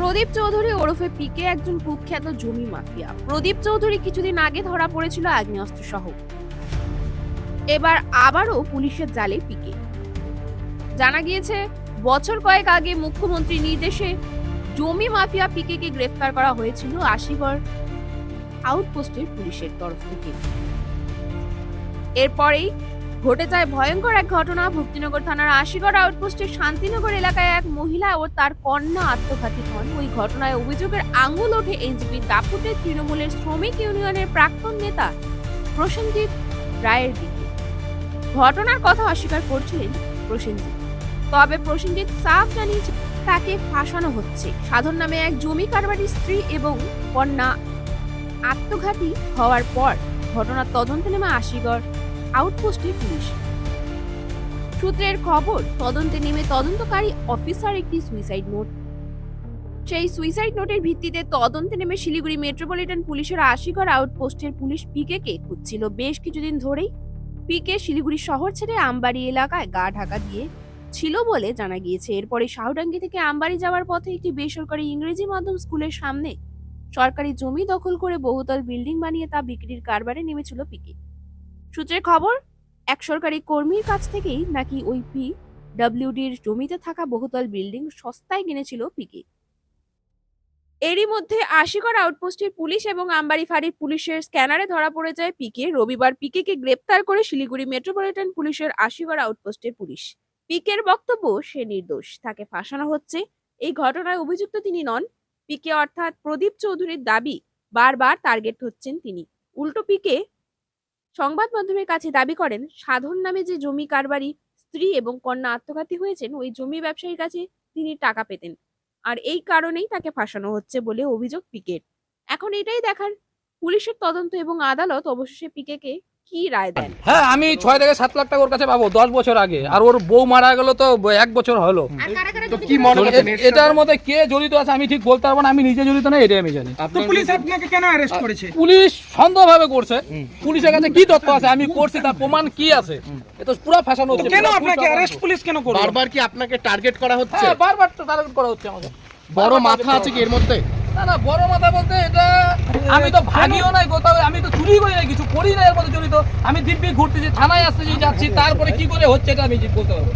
প্রদীপ চৌধুরী ওরফে পিকে একজন কুখ্যাত জমি মাফিয়া। প্রদীপ চৌধুরী কিছুদিন আগে ধরা পড়েছিল আগ্নেয়াস্ত্র সহ। এবার আবারও পুলিশের জালে পিকে। জানা গিয়েছে, বছর কয়েক আগে মুখ্যমন্ত্রীর নির্দেশে জমি মাফিয়া পিকেকে গ্রেফতার করা হয়েছিল আশিগড় আউটপোস্টের পুলিশের তরফ থেকে। এরপরেই ঘটে যায় ভয়ঙ্কর এক ঘটনা। ভক্তিনগর থানার আশিগড় আউটপোস্টের শান্তিনগর এলাকায় এক মহিলা ও তার কন্যা আত্মঘাতী হন। ওই ঘটনায় অভিযোগের আঙুল ওঠে এনজিপি দাপুটে তৃণমূলের শ্রমিক ইউনিয়নের প্রাক্তন নেতা প্রসেনজিৎ রায়ের দিকে। ঘটনার কথা অস্বীকার করছিলেন প্রসেনজিৎ। তবে প্রসেনজিৎ সাফ জানিয়েছে তাকে ফাঁসানো হচ্ছে। সাধন নামে এক জমি কারবারির স্ত্রী এবং কন্যা আত্মঘাতী হওয়ার পর ঘটনার তদন্তে নেমে আশিগড় আউটপোস্টের পুলিশ। সূত্রের খবর, তদন্তে নেমে তদন্তকারী অফিসার একটি সুইসাইড নোট। সেই সুইসাইড নোটের ভিত্তিতে তদন্তে নেমে শিলিগুড়ি মেট্রোপলিটন পুলিশের আশিগড় আউটপোস্টের পুলিশ পিকে কে খুঁজছিল। বেশ কিছুদিন ধরেই পিকে শিলিগুড়ি শহর ছেড়ে আমবাড়ি এলাকায় গা ঢাকা দিয়ে ছিল বলে জানা গিয়েছে। এরপরে শাহডাঙ্গি থেকে আমবাড়ি যাওয়ার পথে একটি বেসরকারি ইংরেজি মাধ্যম স্কুলের সামনে সরকারি জমি দখল করে বহুতল বিল্ডিং বানিয়ে তা বিক্রির কারবারে নেমেছিল পিকে। সূত্রের খবর, এক সরকারি কর্মীর কাছ থেকেই নাকি ওই পি ডাব্লিউডির জমিতে থাকা বহুতল বিল্ডিং সস্তায় কিনেছিল পিকে এরই মধ্যে আশিগড় আউটপোস্টের পুলিশ এবং আমবাড়ি ফাঁড়ির পুলিশের স্ক্যানারে ধরা পড়ে যায় পিকে রবিবার পিকেকে গ্রেপ্তার করে শিলিগুড়ি মেট্রোপলিটন পুলিশের আশিগড় আউটপোস্টের পুলিশ। পিকের বক্তব্য সে নির্দোষ। তাকে ফাঁসানো হচ্ছে। এই ঘটনায় অভিযুক্ত তিনি নন। পিকে অর্থাৎ প্রদীপ চৌধুরীর দাবি বারবার টার্গেট হচ্ছেন তিনি। উল্টো পিকে সংবাদ মাধ্যমের কাছে দাবি করেন, সাধন নামে যে জমি কারবারি, স্ত্রী এবং কন্যা আত্মঘাতী হয়েছেন, ওই জমি ব্যবসায়ীর কাছে তিনি টাকা পেতেন। আর এই কারণেই তাকে ফাঁসানো হচ্ছে বলে অভিযোগ পিকের। এখন এটাই দেখার, পুলিশের তদন্ত এবং আদালত অবশেষে পিকেকে কি রায় দেন? হ্যাঁ আমি ছয় থেকে সাত লাখ টাকা ওর কাছে পাবো দশ বছর আগে। আর ওর বউ মারা গেল তো এক বছর হলো। মনে এটার মধ্যে কে জড়িত আছে আমি ঠিক বলতে পারব না আমি নিজে জড়িত না এটাই আমি জানি। পুলিশ আপনাকে কেন অ্যারেস্ট করেছে? পুলিশ সন্দেহভাবে করছে। পুলিশের কাছে কি তথ্য আছে? আমি করছি তার প্রমাণ কি আছে? এ তো পুরো ফাঁসানো হচ্ছে কেন আপনাকে অ্যারেস্ট পুলিশ কেন করল? বারবার কি আপনাকে টার্গেট করা হচ্ছে? হ্যাঁ বারবার তো টার্গেট করা হচ্ছে আমাকে বড় মাথা আছে কি এর মধ্যে? না না বড় মাথা বলতে এটা আমি তো ভাগিও নাই কোথাও আমি তো চুরি করি না কিছু করি না এর মধ্যে জড়িত আমি দিব্যি ঘুরতেছি থানায় আসতেছি যাচ্ছি তারপরে কি করে হচ্ছে এটা আমি বলতে পারব।